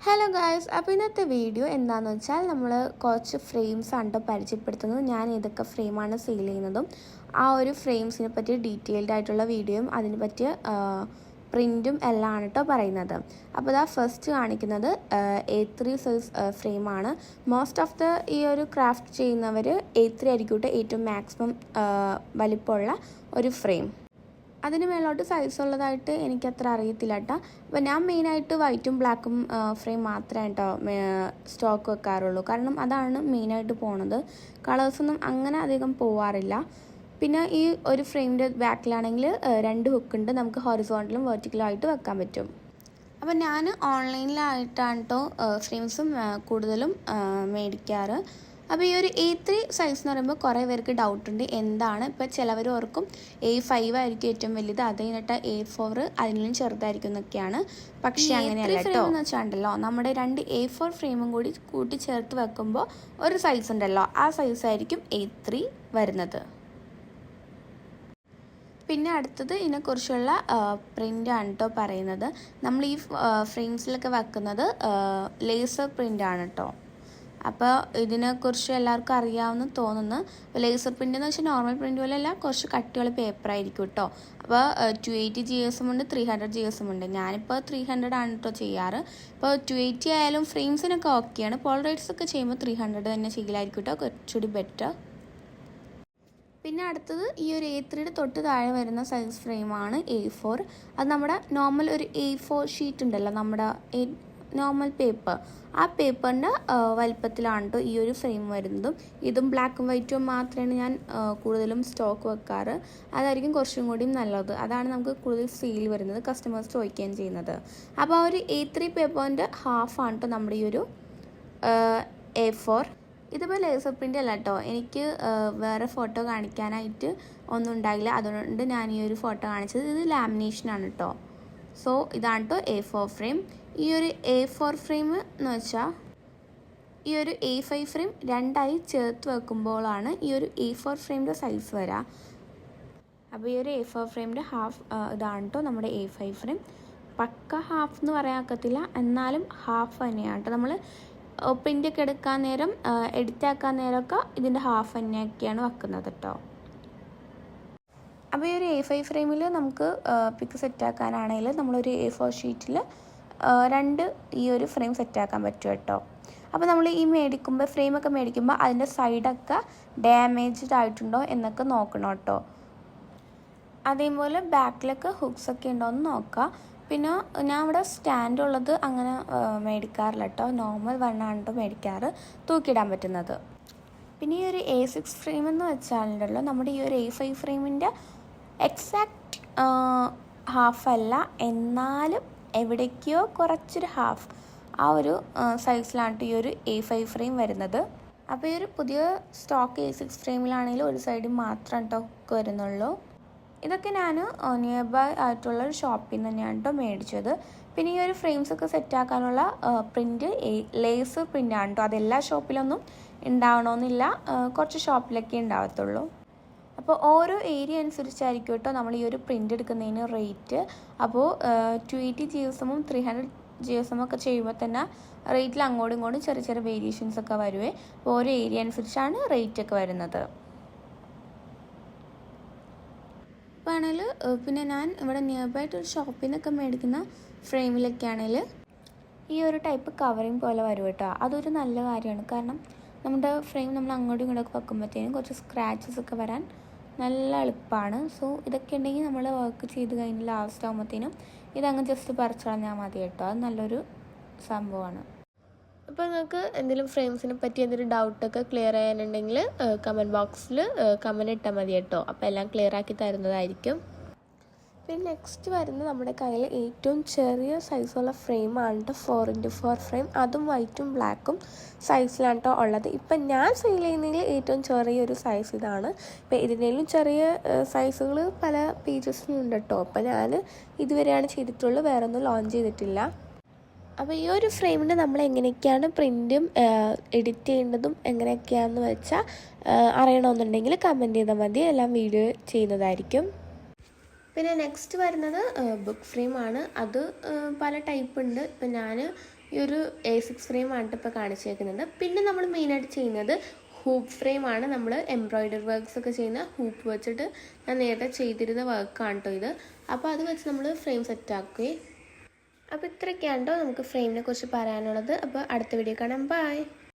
Hello guys അപ്പോൾ ഇന്നത്തെ video എന്താണെന്ന് വെച്ചാൽ നമ്മൾ കുറച്ച് ഫ്രെയിംസ് ആണ് പരിചയപ്പെടുത്തുന്നത്. ഞാൻ ഏതൊക്കെ ഫ്രെയിമാണ് സെയിൽ ചെയ്യുന്നതും ആ ഒരു ഫ്രെയിംസിനെ പറ്റി ഡീറ്റെയിൽഡ് ആയിട്ടുള്ള വീഡിയോയും അതിനെ പറ്റിയ പ്രിന്റും എല്ലാം ആണ് കേട്ടോ പറയുന്നത്. അപ്പോൾ ഇതാ ഫസ്റ്റ് കാണിക്കുന്നത് എ ത്രീ സൈസ് ഫ്രെയിമാണ് മോസ്റ്റ് ഓഫ് ദ ഈ ഒരു ക്രാഫ്റ്റ് ചെയ്യുന്നവർ എ ത്രീ ആയിരിക്കും കേട്ടോ ഏറ്റവും മാക്സിമം വലിപ്പമുള്ള ഒരു ഫ്രെയിം അതിന് മേലോട്ട് സൈസ് ഉള്ളതായിട്ട് എനിക്കത്ര അറിയത്തില്ല കേട്ടോ അപ്പോൾ ഞാൻ മെയിനായിട്ട് വൈറ്റും ബ്ലാക്കും ഫ്രെയിം മാത്രമേ കേട്ടോ സ്റ്റോക്ക് വെക്കാറുള്ളൂ. കാരണം അതാണ് മെയിനായിട്ട് പോണത്. കളേഴ്സൊന്നും അങ്ങനെ അധികം പോവാറില്ല. പിന്നെ ഈ ഒരു ഫ്രെയിമിന്റെ ബാക്കിലാണെങ്കിൽ രണ്ട് ഹുക്ക് ഉണ്ട്. നമുക്ക് ഹൊറിസോണ്ടലും വെർട്ടിക്കലും ആയിട്ട് വെക്കാൻ പറ്റും. അപ്പോൾ ഞാൻ ഓൺലൈനിലായിട്ടാണ് കേട്ടോ ഫ്രെയിംസും കൂടുതലും മേടിക്കാറ്. അപ്പോൾ ഈ ഒരു എ ത്രീ സൈസ് എന്ന് പറയുമ്പോൾ കുറേ പേർക്ക് ഡൗട്ട് ഉണ്ട്. എന്താണ്? ഇപ്പോൾ ചിലവർ ഓർക്കും എ ഫൈവ് ആയിരിക്കും ഏറ്റവും വലുത്. അത് കഴിഞ്ഞിട്ട് എ ഫോർ അതിലും ചെറുതായിരിക്കും എന്നൊക്കെയാണ്. പക്ഷേ അങ്ങനെയല്ല കേട്ടോ എന്ന് വെച്ചാണ്ടല്ലോ നമ്മുടെ രണ്ട് എ ഫോർ ഫ്രെയിമും കൂടി കൂട്ടി ചേർത്ത് വെക്കുമ്പോൾ ഒരു സൈസ് ഉണ്ടല്ലോ. ആ സൈസ് ആയിരിക്കും എ ത്രീ വരുന്നത്. പിന്നെ അടുത്തത് ഇതിനെക്കുറിച്ചുള്ള ആണ് കേട്ടോ പറയുന്നത്. നമ്മൾ ഈ ഫ്രെയിംസിലൊക്കെ വെക്കുന്നത് ലേസർ പ്രിന്റ് ആണ് കേട്ടോ അപ്പോൾ ഇതിനെക്കുറിച്ച് എല്ലാവർക്കും അറിയാവുന്ന തോന്നുന്നു. ലേസർ പ്രിന്റ് എന്ന് വെച്ചാൽ നോർമൽ പ്രിന്റ് പോലെയല്ല കുറച്ച് കട്ടിയുള്ള പേപ്പർ ആയിരിക്കും കേട്ടോ അപ്പോൾ ടു എയ്റ്റി ജി എസും ഉണ്ട് ത്രീ ഹൺഡ്രഡ് ജി എസും ഉണ്ട്. ഞാനിപ്പോൾ ത്രീ ഹൺഡ്രഡ് ആണ് കേട്ടോ ചെയ്യാറ്. ഇപ്പോൾ ടു എയ്റ്റി ആയാലും ഫ്രെയിംസിനൊക്കെ ഓക്കെയാണ് പോളറൈറ്റ്സ് ഒക്കെ ചെയ്യുമ്പോൾ ത്രീ ഹൺഡ്രഡ് തന്നെ ചെയ്യലായിരിക്കും കേട്ടോ കുറച്ചുകൂടി ബെറ്റർ പിന്നെ അടുത്തത് ഈ ഒരു എ ത്രീയുടെ തൊട്ട് താഴെ വരുന്ന സൈസ് ഫ്രെയിമാണ് എ ഫോർ അത് നമ്മുടെ നോർമൽ ഒരു എ ഫോർ ഷീറ്റ് ഉണ്ടല്ലോ നമ്മുടെ നോർമൽ പേപ്പർ ആ പേപ്പറിന്റെ വലിപ്പത്തിലാണ് കേട്ടോ ഈ ഒരു ഫ്രെയിം വരുന്നതും. ഇതും ബ്ലാക്കും വൈറ്റും മാത്രമാണ് ഞാൻ കൂടുതലും സ്റ്റോക്ക് വെക്കാറ്. അതായിരിക്കും കുറച്ചും കൂടിയും നല്ലത്. അതാണ് നമുക്ക് കൂടുതൽ സെയിൽ വരുന്നത് കസ്റ്റമേഴ്സ് ചോദിക്കുകയും ചെയ്യുന്നത്. അപ്പോൾ ആ ഒരു എ ത്രീ പേപ്പറിന്റെ ഹാഫാണ് കേട്ടോ നമ്മുടെ ഈ ഒരു എ ഫോർ ഇതിപ്പോൾ ലേസർ പ്രിന്റ് അല്ല കേട്ടോ എനിക്ക് വേറെ ഫോട്ടോ കാണിക്കാനായിട്ട് ഒന്നും ഉണ്ടായില്ല. അതുകൊണ്ട് ഞാൻ ഈ ഒരു ഫോട്ടോ കാണിച്ചത് ഇത് ലാമിനേഷനാണ് കേട്ടോ സോ ഇതാണ് കേട്ടോ എ ഫോർ ഫ്രെയിം ഈ ഒരു എ ഫോർ ഫ്രെയിം എന്ന് വെച്ചാൽ ഈ ഒരു എ ഫൈവ് ഫ്രെയിം രണ്ടായി ചേർത്ത് വെക്കുമ്പോഴാണ് ഈ ഒരു എ ഫോർ ഫ്രെയിമിന്റെ സൈസ് വരിക അപ്പോൾ ഈ ഒരു എ ഫോർ ഫ്രെയിമിന്റെ ഹാഫ് ഇതാണ് കേട്ടോ നമ്മുടെ എ ഫൈവ് ഫ്രെയിം പക്ക ഹാഫ് എന്ന് പറയാൻ ഒക്കത്തില്ല. എന്നാലും ഹാഫ് തന്നെയാണ് കേട്ടോ നമ്മൾ പ്രിന്റൊക്കെ എടുക്കാൻ നേരം എഡിറ്റ് ആക്കാൻ നേരമൊക്കെ ഇതിന്റെ ഹാഫ് തന്നെയൊക്കെയാണ് വെക്കുന്നത് കേട്ടോ അപ്പോൾ ഈ ഒരു എ ഫൈവ് ഫ്രെയിമിൽ നമുക്ക് പിക്ക് സെറ്റാക്കാനാണെങ്കിൽ നമ്മളൊരു എ ഫോർ ഷീറ്റിൽ രണ്ട് ഈ ഒരു ഫ്രെയിം സെറ്റാക്കാൻ പറ്റും കേട്ടോ. അപ്പോൾ നമ്മൾ ഈ മേടിക്കുമ്പോൾ ഫ്രെയിമൊക്കെ മേടിക്കുമ്പോൾ അതിന്റെ സൈഡൊക്കെ ഡാമേജ്ഡ് ആയിട്ടുണ്ടോ എന്നൊക്കെ നോക്കണം കേട്ടോ. അതേപോലെ ബാക്കിലൊക്കെ ഹുക്സൊക്കെ ഉണ്ടോ എന്ന് നോക്കാം. പിന്നെ ഞാൻ ഇവിടെ സ്റ്റാൻഡ് ഉള്ളത് അങ്ങനെ മേടിക്കാറില്ല കേട്ടോ. നോർമൽ വണ്ണാണ്ടോ മേടിക്കാറ്. തൂക്കിയിടാൻ പറ്റുന്നത്. പിന്നെ ഈ ഒരു എ സിക്സ് ഫ്രെയിം എന്ന് വെച്ചാലുണ്ടല്ലോ നമ്മുടെ ഈ ഒരു എ ഫൈവ് ഫ്രെയിമിന്റെ എക്സാക്റ്റ് ഹാഫ് അല്ല എന്നാലും എവിടേക്കോ കുറച്ചൊരു ഹാഫ് ആ ഒരു സൈസിലാണ് ഈ ഒരു എ ഫൈവ് ഫ്രെയിം വരുന്നത്. അപ്പോൾ ഈ ഒരു പുതിയ സ്റ്റോക്ക് എ സിക്സ് ഫ്രെയിമിലാണെങ്കിൽ ഒരു സൈഡിൽ മാത്രം കേട്ടോ വരുന്നുള്ളൂ. ഇതൊക്കെ ഞാൻ നിയർ ബൈ ആയിട്ടുള്ള ഒരു ഷോപ്പിൽ നിന്ന് തന്നെയാണ് കേട്ടോ മേടിച്ചത്. പിന്നെ ഈ ഒരു ഫ്രെയിംസ് ഒക്കെ സെറ്റാക്കാനുള്ള പ്രിന്റ് ലേസ് പ്രിന്റാണ് കേട്ടോ അതെല്ലാ ഷോപ്പിലൊന്നും ഉണ്ടാവണമെന്നില്ല കുറച്ച് ഷോപ്പിലൊക്കെ ഉണ്ടാവത്തുള്ളൂ. അപ്പോൾ ഓരോ ഏരിയ അനുസരിച്ചായിരിക്കും കേട്ടോ നമ്മൾ ഈ ഒരു പ്രിന്റ് എടുക്കുന്നതിന് റേറ്റ് അപ്പോൾ ടു എയ്റ്റി ജി എസ് എമ്മും three hundred G S M ഒക്കെ ചെയ്യുമ്പോൾ തന്നെ റേറ്റിൽ അങ്ങോട്ടും ഇങ്ങോട്ടും ചെറിയ ചെറിയ വേരിയേഷൻസ് ഒക്കെ വരുവേ. അപ്പോൾ ഓരോ ഏരിയ അനുസരിച്ചാണ് റേറ്റ് ഒക്കെ വരുന്നത്. ഇപ്പോൾ ആണെങ്കിൽ പിന്നെ ഞാൻ ഇവിടെ നിയർ ബൈ ഒരു ഷോപ്പിൽ നിന്നൊക്കെ മേടിക്കുന്ന ഫ്രെയിമിലൊക്കെ ആണെങ്കിൽ ഈ ഒരു ടൈപ്പ് കവറിങ് പോലെ വരും കേട്ടോ. അതൊരു നല്ല കാര്യമാണ്. കാരണം നമ്മുടെ ഫ്രെയിം നമ്മൾ അങ്ങോട്ടും ഇങ്ങോട്ടൊക്കെ വെക്കുമ്പോഴത്തേനും കുറച്ച് സ്ക്രാച്ചസ് ഒക്കെ വരാൻ നല്ല എളുപ്പമാണ് സോ ഇതൊക്കെ ഉണ്ടെങ്കിൽ നമ്മൾ വർക്ക് ചെയ്ത് കഴിഞ്ഞ് ലാസ്റ്റ് ആകുമ്പോഴത്തേനും ഇതങ്ങ് ജസ്റ്റ് പറിച്ചു കളഞ്ഞാൽ മതി കേട്ടോ. അത് നല്ലൊരു സംഭവമാണ്. അപ്പോൾ നിങ്ങൾക്ക് എന്തെങ്കിലും ഫ്രെയിംസിനെ പറ്റി എന്തെങ്കിലും ഡൗട്ടൊക്കെ ക്ലിയർ ചെയ്യാനുണ്ടെങ്കിൽ കമന്റ് ബോക്സിൽ കമന്റ് ഇട്ടാൽ മതി കേട്ടോ. അപ്പോൾ എല്ലാം ക്ലിയർ ആക്കി തരുന്നതായിരിക്കും. പിന്നെ നെക്സ്റ്റ് വരുന്നത് നമ്മുടെ കയ്യിൽ ഏറ്റവും ചെറിയ സൈസുള്ള ഫ്രെയിമാണ് കേട്ടോ ഫോർ ഇന്റു ഫോർ ഫ്രെയിം അതും വൈറ്റും ബ്ലാക്കും സൈസിലാണ് കേട്ടോ ഉള്ളത്. ഇപ്പം ഞാൻ സെയിൽ ചെയ്യുന്നതിൽ ഏറ്റവും ചെറിയൊരു സൈസ് ഇതാണ്. ഇപ്പം ഇതിനേലും ചെറിയ സൈസുകൾ പല പേജസിലും ഉണ്ട് കേട്ടോ അപ്പം ഞാൻ ഇതുവരെയാണ് ചെയ്തിട്ടുള്ളൂ. വേറെ ഒന്നും ലോഞ്ച് ചെയ്തിട്ടില്ല. അപ്പോൾ ഈ ഒരു ഫ്രെയിമിന് നമ്മൾ എങ്ങനെയൊക്കെയാണ് പ്രിന്റും എഡിറ്റ് ചെയ്യേണ്ടതും എങ്ങനെയൊക്കെയാണെന്ന് വെച്ചാൽ അറിയണമെന്നുണ്ടെങ്കിൽ കമന്റ് ചെയ്താൽ മതി. എല്ലാം വീഡിയോ ചെയ്യുന്നതായിരിക്കും. പിന്നെ നെക്സ്റ്റ് വരുന്നത് ബുക്ക് ഫ്രെയിമാണ് അത് പല ടൈപ്പ് ഉണ്ട്. ഇപ്പം ഞാൻ ഈ ഒരു എ സിക്സ് ഫ്രെയിമാണ് ഇപ്പോൾ കാണിച്ചേക്കുന്നത്. പിന്നെ നമ്മൾ മെയിനായിട്ട് ചെയ്യുന്നത് ഹൂപ്പ് ഫ്രെയിമാണ് നമ്മൾ എംബ്രോയ്ഡറി വർക്ക്സ് ഒക്കെ ചെയ്യുന്ന ഹൂപ്പ് വെച്ചിട്ട് ഞാൻ നേരത്തെ ചെയ്തിരുന്ന വർക്കാണ് കേട്ടോ ഇത്. അപ്പോൾ അത് വെച്ച് നമ്മൾ ഫ്രെയിം സെറ്റാക്കുകയും അപ്പോൾ ഇത്രയൊക്കെയാണ് കേട്ടോ നമുക്ക് ഫ്രെയിമിനെ കുറിച്ച് പറയാനുള്ളത്. അപ്പോൾ അടുത്ത വീഡിയോ കാണാം. ബൈ